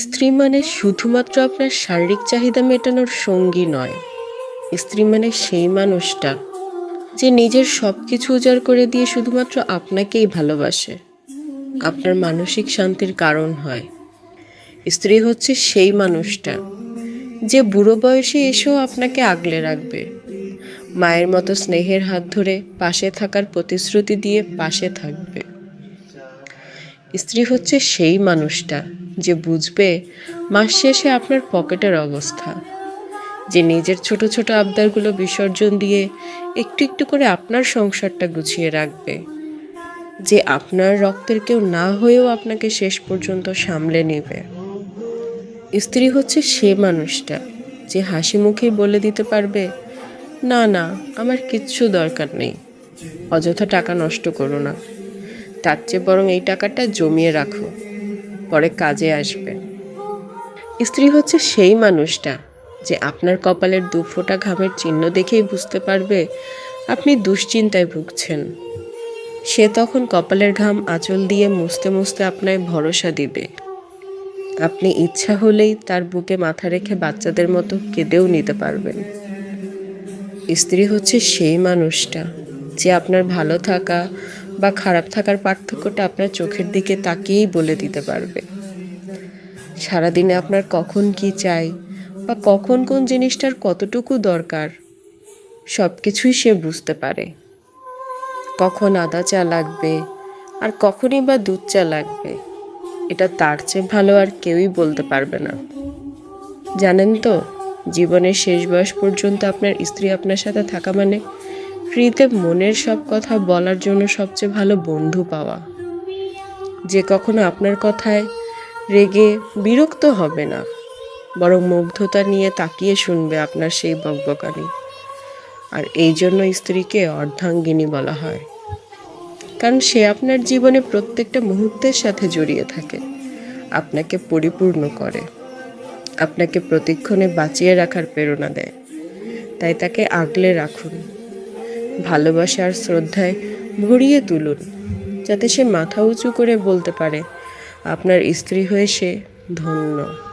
স্ত্রী মানে শুধুমাত্র আপনার শারীরিক চাহিদা মেটানোর সঙ্গী নয়। স্ত্রী মানে সেই মানুষটা যে নিজের সব কিছু উজাড় করে দিয়ে শুধুমাত্র আপনাকেই ভালোবাসে। আপনার মানসিক শান্তির কারণ হয়। স্ত্রী হচ্ছে সেই মানুষটা যে বুড়ো বয়সে এসেও আপনাকে আগলে রাখবে। মায়ের মতো স্নেহের হাত ধরে পাশে থাকার প্রতিশ্রুতি দিয়ে পাশে থাকবে। স্ত্রী হচ্ছে সেই মানুষটা যে বুঝবে মাস শেষে আপনার পকেটের অবস্থা। যে নিজের ছোট ছোট আবদারগুলো বিসর্জন দিয়ে একটু একটু করে আপনার সংসারটা গুছিয়ে রাখবে। যে আপনার রক্তের কেউ না হয়েও আপনাকে শেষ পর্যন্ত সামলে নেবে। স্ত্রী হচ্ছে সে মানুষটা, যে হাসি মুখেই বলে দিতে পারবে, না না, আমার কিচ্ছু দরকার নেই, অযথা টাকা নষ্ট করো না। তার চেয়ে বরং এই টাকাটা জমিয়ে রাখো। পরে কাজে আসবে। স্ত্রী হচ্ছে সেই মানুষটা যে আপনার কপালের দু ফোঁটা ঘামের চিহ্ন দেখেই বুঝতে পারবে আপনি দুশ্চিন্তায় ভুগছেন। সে তখন কপালের ঘাম আঁচল দিয়ে মুছতে মুছতে আপনায় ভরসা দিবে। আপনি ইচ্ছা হলেই তার বুকে মাথা রেখে বাচ্চাদের মতো কেঁদেও নিতে পারবেন। স্ত্রী হচ্ছে সেই মানুষটা যে আপনার ভালো থাকা বা খারাপ থাকার পার্থক্যটা আপনার চোখের দিকে তাকিয়েই বলে দিতে পারবে। সারাদিনে আপনার কখন কি চাই বা কখন কোন জিনিসটার কতটুকু দরকার সব কিছুই সে বুঝতে পারে। কখন আদা চা লাগবে আর কখনই বা দুধ চা লাগবে, এটা তার চেয়ে ভালো আর কেউই বলতে পারবে না। জানেন তো, জীবনের শেষ বয়স পর্যন্ত আপনার স্ত্রী আপনার সাথে থাকা মানে ফ্রিতে মনের সব কথা বলার জন্য সবচেয়ে ভালো বন্ধু পাওয়া। যে কখনো আপনার কথায় রেগে বিরক্ত হবে না, বরং মুগ্ধতা নিয়ে তাকিয়ে শুনবে আপনার সেই বকবকানি। আর এই জন্য স্ত্রীকে অর্ধাঙ্গিনী বলা হয়। কারণ সে আপনার জীবনে প্রত্যেকটা মুহূর্তের সাথে জড়িয়ে থাকে, আপনাকে পরিপূর্ণ করে, আপনাকে প্রতিক্ষণে বাঁচিয়ে রাখার প্রেরণা দেয়। তাই তাকে আগলে রাখুন। ভালোবাসা আর শ্রদ্ধায় ভরিয়ে তুলুন, যাতে সে মাথা উঁচু করে বলতে পারে, আপনার স্ত্রী হয়ে সে ধন্য।